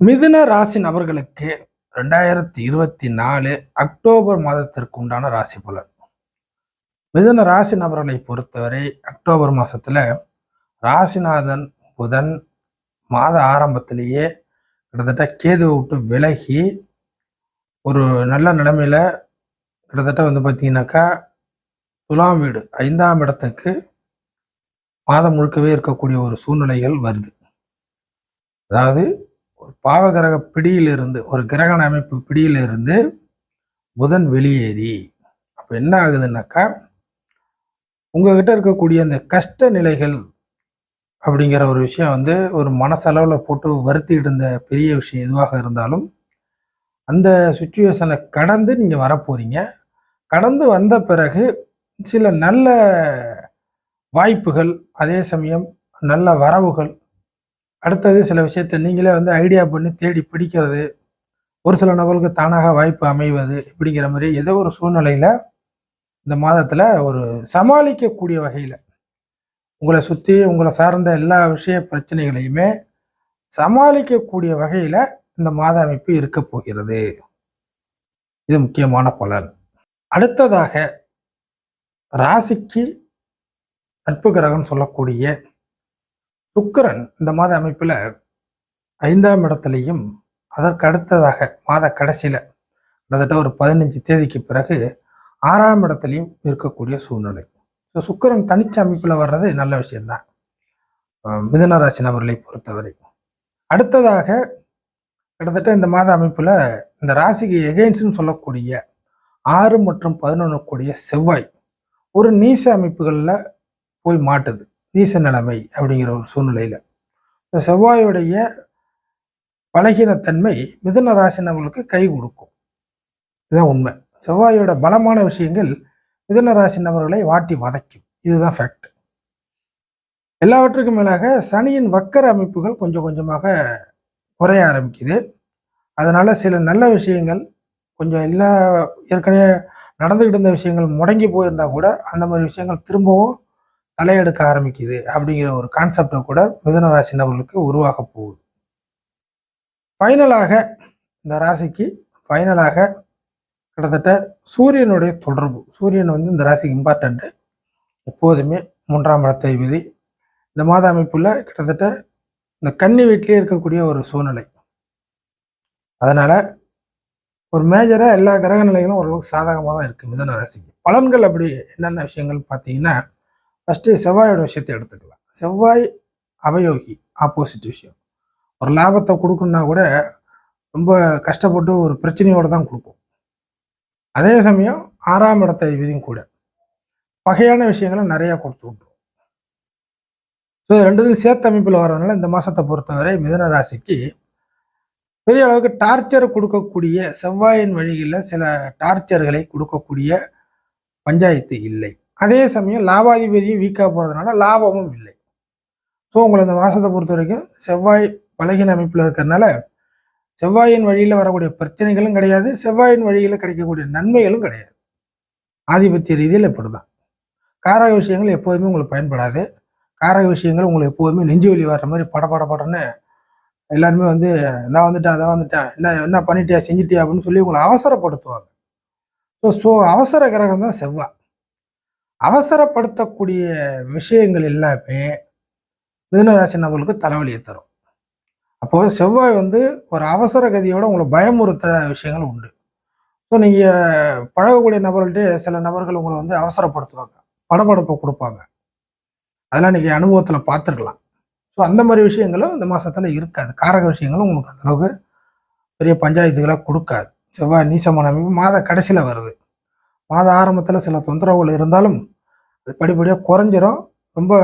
மிதுன ராசி நபர்களுக்கு ரெண்டாயிரத்தி இருபத்தி நாலு அக்டோபர் மாதத்திற்கு உண்டான ராசி பலன். மிதுன ராசி நபர்களை பொறுத்தவரை அக்டோபர் மாதத்தில் ராசிநாதன் புதன் மாத ஆரம்பத்திலேயே கிட்டத்தட்ட கேது விட்டு விலகி ஒரு நல்ல நிலைமையில் கிட்டத்தட்ட வந்து பார்த்தீங்கன்னாக்கா துலாம் வீடு ஐந்தாம் இடத்துக்கு மாதம் முழுக்கவே இருக்கக்கூடிய ஒரு சூழ்நிலைகள் வருது. அதாவது பாவகிரக பிடியிலிருந்து ஒரு கிரகண அமைப்பு பிடியிலிருந்து புதன் வெளியேறி. அப்போ என்ன ஆகுதுன்னாக்கா உங்ககிட்ட இருக்கக்கூடிய அந்த கஷ்ட நிலைகள் அப்படிங்கிற ஒரு விஷயம் வந்து ஒரு மனசளவில் போட்டு வருத்திட்டு இருந்த பெரிய விஷயம் எதுவாக இருந்தாலும் அந்த சுச்சுவேஷனை கடந்து நீங்கள் வரப்போறீங்க. கடந்து வந்த பிறகு சில நல்ல வாய்ப்புகள் அதே சமயம் நல்ல வரவுகள் அடுத்தது சில விஷயத்தை நீங்களே வந்து ஐடியா பண்ணி தேடி பிடிக்கிறது. ஒரு சில நபர்களுக்கு தானாக வாய்ப்பு அமைவது இப்படிங்கிற மாதிரி ஏதோ ஒரு சூழ்நிலையில் இந்த மாதத்தில் ஒரு சமாளிக்கக்கூடிய வகையில் உங்களை சுற்றி உங்களை சார்ந்த எல்லா விஷய பிரச்சனைகளையுமே சமாளிக்கக்கூடிய வகையில் இந்த மாத அமைப்பு இருக்க போகிறது. இது முக்கியமான பலன். அடுத்ததாக ராசிக்கு நட்பு கிரகம் சொல்லக்கூடிய சுக்கிரன் இந்த மாத அமைப்பில் ஐந்தாம் இடத்துலையும் அதற்கு அடுத்ததாக மாத கடைசியில் கிட்டத்தட்ட ஒரு பதினஞ்சு தேதிக்கு பிறகு ஆறாம் இடத்துலையும் இருக்கக்கூடிய சூழ்நிலை. ஸோ சுக்கிரன் தனிச்ச அமைப்பில் வர்றது நல்ல விஷயம்தான். மிதனராசி நபர்களை பொறுத்தவரை. அடுத்ததாக கிட்டத்தட்ட இந்த மாத அமைப்பில் இந்த ராசிக்கு எகெயின்ஸ்னு சொல்லக்கூடிய ஆறு மற்றும் பதினொன்று கூடிய செவ்வாய் ஒரு நீச அமைப்புகளில் போய் மாட்டுது. நீச நிலைமை அப்படிங்கிற ஒரு சூழ்நிலையில். இந்த செவ்வாயுடைய பலகீனத்தன்மை மிதுன ராசினவர்களுக்கு கை கொடுக்கும். இதுதான் உண்மை. செவ்வாயோட பலமான விஷயங்கள் மிதுன ராசி நபர்களை வாட்டி வதைக்கும். இதுதான் ஃபேக்ட் எல்லாவற்றுக்கும் மேலாக சனியின் வக்கர அமைப்புகள் கொஞ்சம் கொஞ்சமாக குறைய ஆரம்பிக்குது. அதனால் சில நல்ல விஷயங்கள் கொஞ்சம் எல்லா ஏற்கனவே நடந்துகிட்டு இருந்த விஷயங்கள் முடங்கி போயிருந்தா கூட அந்த மாதிரி விஷயங்கள் திரும்பவும் தலையெடுக்க ஆரம்பிக்குது அப்படிங்கிற ஒரு கான்செப்டை கூட மிதுன ராசி நபர்களுக்கு உருவாக போகுது. ஃபைனலாக இந்த ராசிக்கு ஃபைனலாக கிட்டத்தட்ட சூரியனுடைய தொடர்பு. சூரியன் வந்து இந்த ராசிக்கு இம்பார்ட்டண்ட்டு எப்போதுமே மூன்றாம் இடத்தை விதி. இந்த மாத அமைப்பில் கிட்டத்தட்ட இந்த கன்னி வீட்டிலேயே இருக்கக்கூடிய ஒரு சூழ்நிலை. அதனால் ஒரு மேஜராக எல்லா கிரக நிலைகளும் ஓரளவுக்கு சாதகமாக தான் இருக்குது மிதன ராசிக்கு. பலன்கள் அப்படி என்னென்ன விஷயங்கள் பார்த்தீங்கன்னா ஃபஸ்ட்டு செவ்வாயோட விஷயத்தை எடுத்துக்கலாம். செவ்வாய் அவயோகி ஆப்போசிட் விஷயம். ஒரு லாபத்தை கொடுக்கணுன்னா கூட ரொம்ப கஷ்டப்பட்டு ஒரு பிரச்சனையோடு தான் கொடுக்கும் அதே சமயம் ஆறாம் இடத்தை விதியும் கூட. வகையான விஷயங்களை நிறையா கொடுத்து விட்ரும் ஸோ ரெண்டுத்தையும் சேர்த்த அமைப்பில் வர்றதுனால இந்த மாதத்தை பொறுத்தவரை மிதன ராசிக்கு பெரிய அளவுக்கு டார்ச்சர் கொடுக்கக்கூடிய செவ்வாயின் வழிகளில் சில டார்ச்சர்களை கொடுக்கக்கூடிய பஞ்சாயத்து இல்லை. அதே சமயம் லாபாதிபதியும் வீக்காக போகிறதுனால லாபமும் இல்லை. ஸோ உங்களை இந்த மாதத்தை பொறுத்த வரைக்கும் செவ்வாய் பலகின அமைப்பில் இருக்கிறதுனால செவ்வாயின் வழியில் வரக்கூடிய பிரச்சனைகளும் கிடையாது செவ்வாயின் வழியில் கிடைக்கக்கூடிய நன்மைகளும் கிடையாது. ஆதிபத்திய ரீதியில் இப்படி தான் காரக விஷயங்கள் எப்போதுமே உங்களுக்கு பயன்படாது. காரக விஷயங்கள் உங்களுக்கு எப்போதுமே நெஞ்சு வலி வர்ற மாதிரி பட பட படன்னு எல்லாருமே வந்து நான் வந்துட்டேன் அதான் வந்துட்டேன் என்ன என்ன பண்ணிட்டியா செஞ்சிட்டியா? அப்படின்னு சொல்லி உங்களை அவசரப்படுத்துவாங்க. ஸோ ஸோ அவசர கிரகம் தான் செவ்வாய். அவசரப்படுத்தக்கூடிய விஷயங்கள் எல்லாமே மிதுனராசி நபர்களுக்கு தலைவலியை தரும். அப்போ செவ்வாய் வந்து ஒரு அவசர கதியோட உங்களை பயமுறுத்துற விஷயங்கள் உண்டு. ஸோ நீங்கள் பழகக்கூடிய நபர்கள்ட்டே சில நபர்கள் உங்களை வந்து அவசரப்படுத்துவாங்க. படபடப்பை கொடுப்பாங்க. அதெல்லாம் நீங்கள் அனுபவத்தில் பார்த்துருக்கலாம். ஸோ அந்த மாதிரி விஷயங்களும் இந்த மாதத்தில் இருக்காது. காரக விஷயங்களும் உங்களுக்கு அந்தளவுக்கு பெரிய பஞ்சாயத்துகளாக கொடுக்காது. செவ்வாய் நீசமான அமைப்பு மாத கடைசியில் வருது. மாத ஆரம்பத்தில் சில தொந்தரவுகள் இருந்தாலும் அது படிப்படியாக குறைஞ்சிரும். ரொம்ப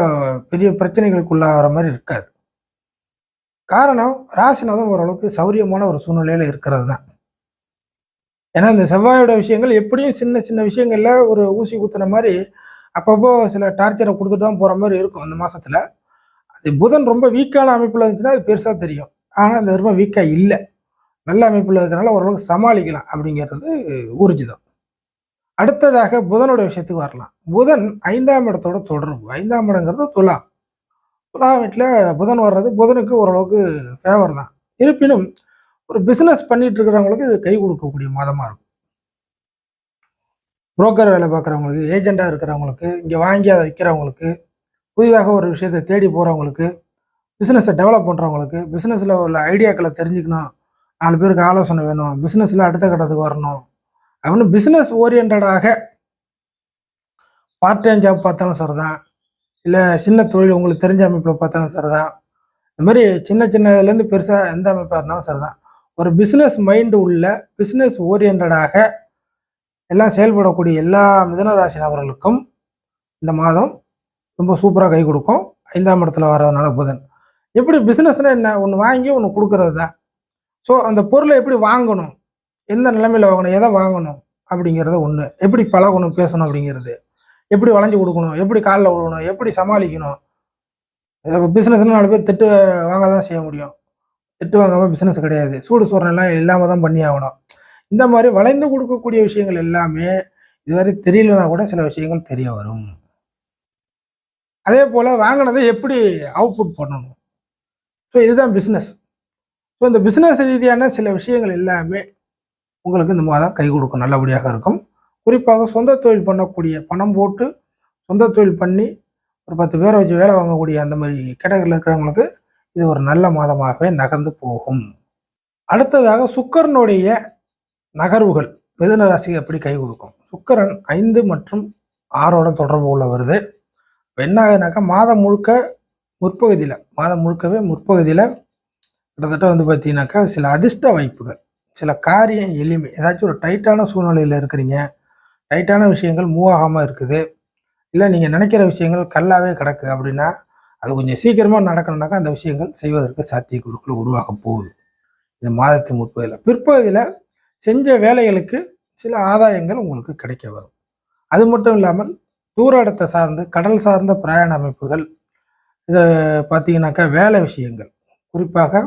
பெரிய பிரச்சனைகளுக்கு உள்ளாகிற மாதிரி இருக்காது. காரணம் ராசிநாதம் ஓரளவுக்கு சௌரியமான ஒரு சூழ்நிலையில் இருக்கிறது தான். ஏன்னா இந்த செவ்வாயோட விஷயங்கள் எப்படியும் சின்ன சின்ன விஷயங்களில் ஒரு ஊசி குத்துன மாதிரி அப்பப்போ சில டார்ச்சரை கொடுத்துட்டு தான் போகிற மாதிரி இருக்கும் அந்த மாதத்தில் அது புதன் ரொம்ப வீக்கான அமைப்பில் இருந்துச்சுன்னா அது பெருசாக தெரியும். ஆனால் அந்த ரொம்ப வீக்காக இல்லை. நல்ல அமைப்பில் இருக்கிறனால ஓரளவுக்கு சமாளிக்கலாம் அப்படிங்கிறது ஊர்ஜிதம். அடுத்ததாக புதனோட விஷயத்துக்கு வரலாம். புதன் ஐந்தாம் இடத்தோட தொடர்பு. ஐந்தாம் இடங்கிறது துலா துலா வீட்டில் புதன் வர்றது புதனுக்கு ஓரளவுக்கு ஃபேவர் தான். இருப்பினும் ஒரு பிஸ்னஸ் பண்ணிட்டு இருக்கிறவங்களுக்கு இது கை கொடுக்கக்கூடிய மாதமாக இருக்கும். புரோக்கர் வேலை பார்க்குறவங்களுக்கு ஏஜெண்டாக இருக்கிறவங்களுக்கு இங்கே வாங்கி அதை விற்கிறவங்களுக்கு புதிதாக ஒரு விஷயத்தை தேடி போகிறவங்களுக்கு பிஸ்னஸை டெவலப் பண்ணுறவங்களுக்கு பிஸ்னஸில் உள்ள ஐடியாக்களை தெரிஞ்சுக்கணும். நாலு பேருக்கு ஆலோசனை வேணும். பிஸ்னஸில் அடுத்த கட்டத்துக்கு வரணும். அப்படின்னு பிஸ்னஸ் ஓரியன்டாக பார்ட் டைம் ஜாப் பார்த்தாலும் சரிதான். இல்லை சின்ன தொழில் உங்களுக்கு தெரிஞ்ச அமைப்பில் பார்த்தாலும் சரிதான். இந்த மாதிரி சின்ன சின்னதுலேருந்து பெருசாக எந்த அமைப்பாக இருந்தாலும் சரிதான். ஒரு பிஸ்னஸ் மைண்டு உள்ள பிஸ்னஸ் ஓரியன்டாக எல்லாம் செயல்படக்கூடிய எல்லா மிதனராசி நபர்களுக்கும் இந்த மாதம் ரொம்ப சூப்பராக கை கொடுக்கும். ஐந்தாம் இடத்துல வர்றதுனால புதன். எப்படி பிஸ்னஸ்னால் என்ன? ஒன்று வாங்கி ஒன்று கொடுக்கறது தான் ஸோ அந்த பொருளை எப்படி வாங்கணும்? எந்த நிலைமையில் வாங்கணும் எதை வாங்கணும் அப்படிங்கிறத ஒன்று எப்படி பழகணும் பேசணும் அப்படிங்கிறது. எப்படி வளைஞ்சு கொடுக்கணும் எப்படி காலில் விடணும் எப்படி சமாளிக்கணும். பிஸ்னஸ்னால் நாலு பேர் திட்டு வாங்க தான் செய்ய முடியும். திட்டு வாங்காமல் பிஸ்னஸ் கிடையாது. சூடு சோறனெல்லாம் இல்லாமல் தான் பண்ணி ஆகணும். இந்த மாதிரி வளைந்து கொடுக்கக்கூடிய விஷயங்கள் எல்லாமே இதுவரை தெரியலனா கூட சில விஷயங்கள் தெரிய வரும். அதே போல் வாங்கினதை எப்படி அவுட்புட் பண்ணணும்? ஸோ இதுதான் பிஸ்னஸ் ஸோ இந்த பிஸ்னஸ் ரீதியான சில விஷயங்கள் எல்லாமே உங்களுக்கு இந்த மாதம் கை கொடுக்கும் நல்லபடியாக இருக்கும். குறிப்பாக சொந்த தொழில் பண்ணக்கூடிய பணம் போட்டு சொந்த தொழில் பண்ணி ஒரு பத்து பேரை வச்சு வேலை வாங்கக்கூடிய அந்த மாதிரி கேட்டகரியில் இருக்கிறவங்களுக்கு இது ஒரு நல்ல மாதமாகவே நகர்ந்து போகும். அடுத்ததாக சுக்கரனுடைய நகர்வுகள் மிதுன ராசிக்கு எப்படி கை கொடுக்கும்? சுக்கரன் ஐந்து மற்றும் ஆறோட தொடர்பு உள்ள வருது. இப்போ என்ன ஆகுதுனாக்கா மாதம் முழுக்க முற்பகுதியில் மாதம் முழுக்கவே முற்பகுதியில் கிட்டத்தட்ட வந்து பார்த்தீங்கன்னாக்கா சில அதிர்ஷ்ட வாய்ப்புகள் சில காரியம் எளிமை. ஏதாச்சும் ஒரு டைட்டான சூழ்நிலையில் இருக்கிறீங்க. டைட்டான விஷயங்கள் மூவ் ஆகாமல் இருக்குது. இல்லை நீங்கள் நினைக்கிற விஷயங்கள் கல்லாகவே கிடக்கு அப்படின்னா அது கொஞ்சம் சீக்கிரமாக நடக்கணும்னாக்கா அந்த விஷயங்கள் செய்வதற்கு சாத்தியக்கூறுகள் உருவாக போகுது. இந்த மாதத்தின் முற்பகுதியில். பிற்பகுதியில் செஞ்ச வேலைகளுக்கு சில ஆதாயங்கள் உங்களுக்கு கிடைக்க வரும். அது மட்டும் இல்லாமல் தூர இடத்தை சார்ந்து கடல் சார்ந்த பிரயாண அமைப்புகள் இதை பார்த்தீங்கன்னாக்கா வேலை விஷயங்கள். குறிப்பாக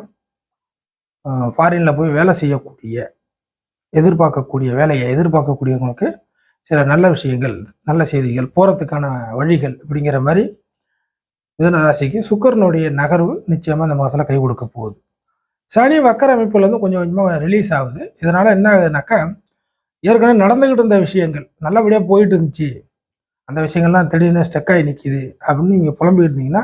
ஃபாரினில் போய் வேலை செய்யக்கூடிய எதிர்பார்க்கக்கூடிய வேலையை எதிர்பார்க்கக்கூடியவங்களுக்கு சில நல்ல விஷயங்கள் நல்ல செய்திகள் போகிறதுக்கான வழிகள் இப்படிங்கிற மாதிரி மிதனராசிக்கு சுக்கரனுடைய நகர்வு நிச்சயமாக இந்த மாதத்தில் கை கொடுக்க போகுது. சனி வக்கர அமைப்புலேருந்து கொஞ்சம் கொஞ்சமாக ரிலீஸ் ஆகுது. இதனால் என்ன ஆகுதுனாக்கா ஏற்கனவே நடந்துக்கிட்டு இருந்த விஷயங்கள் நல்லபடியாக போயிட்டு இருந்துச்சு. அந்த விஷயங்கள்லாம் திடீர்னு ஸ்டெக் ஆகி நிற்கிது அப்படின்னு நீங்கள் புலம்பிக்கிட்டு இருந்தீங்கன்னா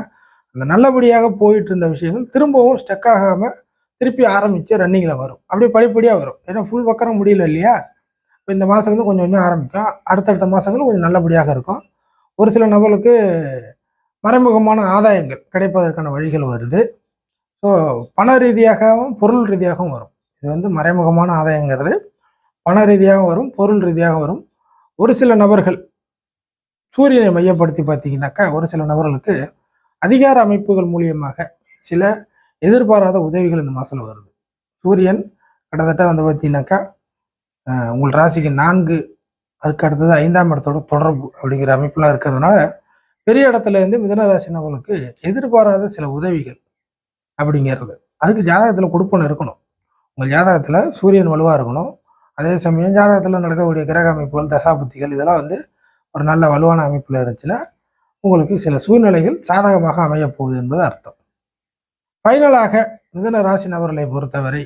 அந்த நல்லபடியாக போயிட்டு இருந்த விஷயங்கள் திரும்பவும் ஸ்டெக் ஆகாமல் திருப்பி ஆரம்பித்து ரன்னிங்கில் வரும். அப்படியே படிப்படியாக வரும். ஏன்னா ஃபுல் வக்கரம் முடியல இல்லையா? இப்போ இந்த மாதத்துலேருந்து கொஞ்சம் கொஞ்சம் ஆரம்பிக்கும். அடுத்தடுத்த மாதங்களும் கொஞ்சம் நல்லபடியாக இருக்கும். ஒரு சில நபர்களுக்கு மறைமுகமான ஆதாயங்கள் கிடைப்பதற்கான வழிகள் வருது. ஸோ பண ரீதியாகவும் பொருள் ரீதியாகவும் வரும். இது வந்து மறைமுகமான ஆதாயங்கிறது. பண ரீதியாகவும் வரும் பொருள் ரீதியாகவும் வரும். ஒரு சில நபர்கள் சூரியனை மையப்படுத்தி பார்த்தீங்கன்னாக்கா ஒரு சில நபர்களுக்கு அதிகார அமைப்புகள் மூலியமாக சில எதிர்பாராத உதவிகள் இந்த மாதத்தில் வருது. சூரியன் கிட்டத்தட்ட வந்து பார்த்தீங்கன்னாக்கா உங்கள் ராசிக்கு நான்கு அதுக்கு அடுத்தது ஐந்தாம் இடத்தோட தொடர்பு அப்படிங்கிற அமைப்புலாம் இருக்கிறதுனால பெரிய இடத்துல இருந்து மிதன ராசினவர்களுக்கு எதிர்பாராத சில உதவிகள் அப்படிங்கிறது. அதுக்கு ஜாதகத்தில் கொடுப்பணும் இருக்கணும். உங்கள் ஜாதகத்தில் சூரியன் வலுவாக இருக்கணும். அதே சமயம் ஜாதகத்தில் நடக்கக்கூடிய கிரக அமைப்புகள் தசாபுத்திகள் இதெல்லாம் வந்து ஒரு நல்ல வலுவான அமைப்பில் இருந்துச்சுன்னா உங்களுக்கு சில சூழ்நிலைகள் சாதகமாக அமையப்போகுது என்பது அர்த்தம். ஃபைனலாக மிதன ராசி நபர்களை பொறுத்தவரை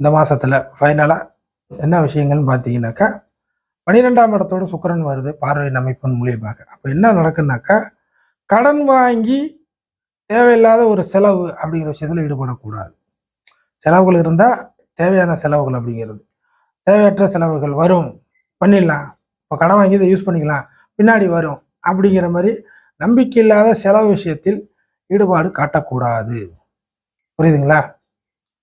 இந்த மாதத்தில் ஃபைனலாக என்ன விஷயங்கள்னு பார்த்தீங்கன்னாக்கா பன்னிரெண்டாம் இடத்தோடு சுக்கிரன் வருது பார்வையின் அமைப்பின் மூலியமாக. அப்போ என்ன நடக்குன்னாக்கா கடன் வாங்கி தேவையில்லாத ஒரு செலவு அப்படிங்கிற விஷயத்தில் ஈடுபடக்கூடாது. செலவுகள் இருந்தால் தேவையான செலவுகள் அப்படிங்கிறது. தேவையற்ற செலவுகள் வரும் பண்ணிடலாம். இப்போ கடன் வாங்கி இதை யூஸ் பண்ணிக்கலாம் பின்னாடி வரும் அப்படிங்கிற மாதிரி நம்பிக்கை இல்லாத செலவு விஷயத்தில் ஈடுபாடு காட்டக்கூடாது. புரியுதுங்களா?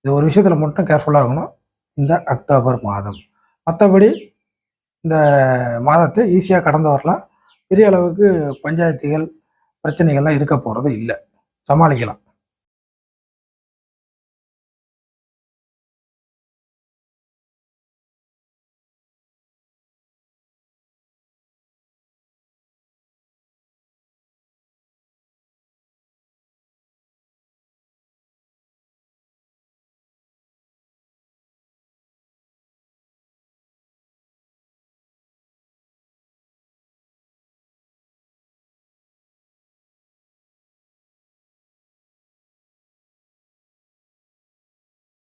இது ஒரு விஷயத்தில் மட்டும் கேர்ஃபுல்லாக இருக்கணும். இந்த அக்டோபர் மாதம். மற்றபடி இந்த மாதத்தை ஈஸியாக கடந்து வரலாம். பெரிய அளவுக்கு பஞ்சாயத்துகள் பிரச்சனைகள்லாம் இருக்க போகிறது இல்லை. சமாளிக்கலாம்.